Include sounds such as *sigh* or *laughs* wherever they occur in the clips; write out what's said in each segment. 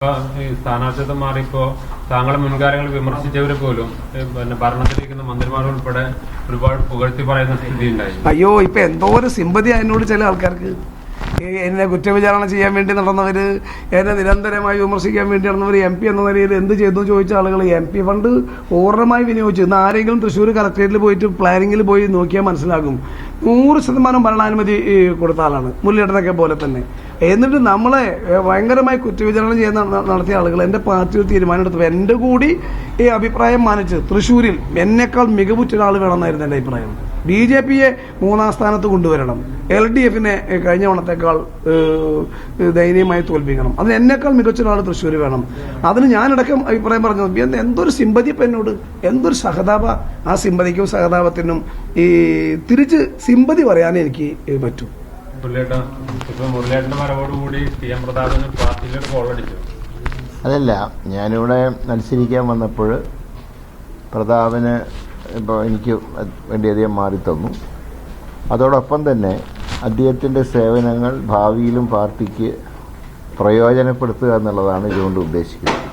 ഈ സ്ഥാനാർത്ഥിത്വം മാറിയപ്പോ താങ്കളെ മുൻകാലങ്ങൾ വിമർശിച്ചവരെ പോലും പിന്നെ ഭരണത്തിലിരിക്കുന്ന മന്ത്രിമാർ ഉൾപ്പെടെ ഒരുപാട് പുകഴ്ത്തി പറയുന്ന സ്ഥിതി ഉണ്ടായി അയ്യോ ഇപ്പൊ എന്തോ ഒരു സിമ്പതി അതിനോട് ചില ആൾക്കാർക്ക്. എന്നെ കുറ്റവിചാരണ ചെയ്യാൻ വേണ്ടി നടന്നവർ എന്നെ നിരന്തരമായി വിമർശിക്കാൻ വേണ്ടി നടന്നവർ എം പി എന്ന നിലയിൽ എന്ത് ചെയ്തു ചോദിച്ച ആളുകൾ എം പി ഫണ്ട് പൂർണമായി വിനിയോഗിച്ചു. ഇന്ന് ആരെങ്കിലും തൃശ്ശൂർ കളക്ടറേറ്റിൽ പോയിട്ട് പ്ലാനിങ്ങിൽ പോയി നോക്കിയാൽ മനസ്സിലാകും. നൂറ് ശതമാനം ഭരണാനുമതി കൊടുത്ത ആളാണ്. മുല്ലേട്ടനൊക്കെ പോലെ തന്നെ. എന്നിട്ട് നമ്മളെ ഭയങ്കരമായി കുറ്റവിചാരണ ചെയ്യാൻ നട- നടത്തിയ ആളുകൾ എന്റെ പാർട്ടിയിൽ ഒരു തീരുമാനം എടുത്തു എന്റെ കൂടി ഈ അഭിപ്രായം മാനിച്ച് തൃശ്ശൂരിൽ എന്നെക്കാൾ മികവുറ്റ ഒരാൾ വേണമെന്നായിരുന്നു എന്റെ അഭിപ്രായം. ബി ജെ പിയെ മൂന്നാം സ്ഥാനത്ത് കൊണ്ടുവരണം. എൽ ഡി എഫിനെ കഴിഞ്ഞ ഓണത്തേക്കാൾ ദയനീയമായി തോൽപ്പിക്കണം. അതിന് എന്നെക്കാൾ മികച്ച ഒരാൾ തൃശ്ശൂർ വേണം. അതിന് ഞാനടക്കം അഭിപ്രായം പറഞ്ഞു എന്ത് എന്തൊരു സിമ്പതി ഇപ്പം എന്നോട് എന്തൊരു സഹതാപ ആ സിമ്പതിക്കും സഹതാപത്തിനും ഈ തിരിച്ച് സിമ്പതി പറയാനേ എനിക്ക് പറ്റൂ. അതല്ല ഞാനിവിടെ മത്സരിക്കാൻ വന്നപ്പോൾ പ്രതാപന് ഇപ്പോൾ എനിക്ക് വേണ്ടിയധികം മാറിത്തന്നു. അതോടൊപ്പം തന്നെ അദ്ദേഹത്തിന്റെ സേവനങ്ങൾ ഭാവിയിലും പാർട്ടിക്ക് പ്രയോജനപ്പെടുത്തുക എന്നുള്ളതാണ് ഇതുകൊണ്ട് ഉദ്ദേശിക്കുന്നത്.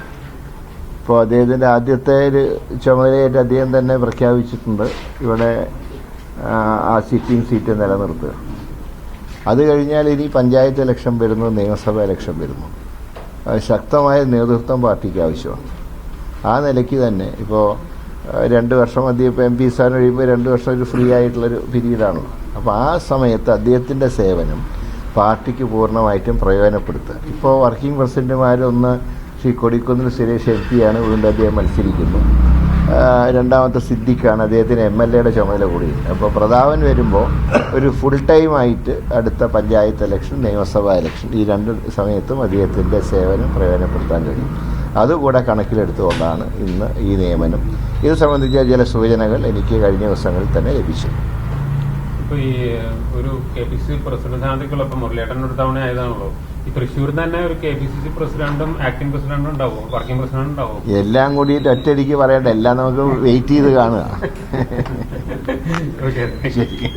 ഇപ്പോൾ അദ്ദേഹത്തിന്റെ ആദ്യത്തെ ഒരു ചുമതലയായിട്ട് അദ്ദേഹം തന്നെ പ്രഖ്യാപിച്ചിട്ടുണ്ട്. ഇവിടെ ആ സിറ്റിംഗ് സീറ്റ് നിലനിർത്തുക. അത് കഴിഞ്ഞാൽ ഇനി പഞ്ചായത്ത് ഇലക്ഷൻ വരുന്നു നിയമസഭ ഇലക്ഷൻ വരുന്നു. ശക്തമായ നേതൃത്വം പാർട്ടിക്ക് ആവശ്യമാണ്. ആ നിലയ്ക്ക് തന്നെ ഇപ്പോൾ രണ്ട് വർഷം അദ്ദേഹം എം പി സ്ഥാനം കഴിയുമ്പോൾ രണ്ട് വർഷം ഒരു ഫ്രീ ആയിട്ടുള്ളൊരു പീരീഡാണ് അപ്പോൾ ആ സമയത്ത് അദ്ദേഹത്തിന്റെ സേവനം പാർട്ടിക്ക് പൂർണമായിട്ടും പ്രയോജനപ്പെടുത്തുക. ഇപ്പോൾ വർക്കിംഗ് പ്രസിഡന്റുമാരൊന്ന് ശ്രീ കൊടിക്കുന്നിൽ സുരേഷ് എം പിയാണ് വീണ്ടും അദ്ദേഹം മത്സരിക്കുന്നു. രണ്ടാമത്തെ സിദ്ദിഖാണ്. അദ്ദേഹത്തിന് എം എൽ എയുടെ ചുമതല കൂടി. അപ്പോൾ പ്രതാപൻ വരുമ്പോൾ ഒരു ഫുൾ ടൈമായിട്ട് അടുത്ത പഞ്ചായത്ത് ഇലക്ഷൻ നിയമസഭാ ഇലക്ഷൻ ഈ രണ്ട് സമയത്തും അദ്ദേഹത്തിന്റെ സേവനം പ്രയോജനപ്പെടുത്താൻ കഴിയും. അതുകൂടെ കണക്കിലെടുത്തുകൊണ്ടാണ് ഇന്ന് ഈ നിയമനം. ഇത് സംബന്ധിച്ച ചില സൂചനകൾ എനിക്ക് കഴിഞ്ഞ ദിവസങ്ങളിൽ തന്നെ ലഭിച്ചു. ഇപ്പൊ ഈ ഒരു കെ പി സി പ്രസിഡന്റ് സ്ഥാനത്തേക്കുള്ള ഇപ്പൊ ഒരു തവണ ആയതാണല്ലോ. ഈ തൃശ്ശൂർ തന്നെ ഒരു കെ പി സി സി പ്രസിഡന്റും ആക്ടിംഗ് പ്രസിഡന്റും ഉണ്ടാവും വർക്കിംഗ് പ്രസിഡന്റ് ഉണ്ടാവും. എല്ലാം കൂടി ഒറ്റയടിക്ക് പറയണ്ട എല്ലാം നമുക്ക് വെയിറ്റ് ചെയ്ത് കാണുക. *laughs* ശരി.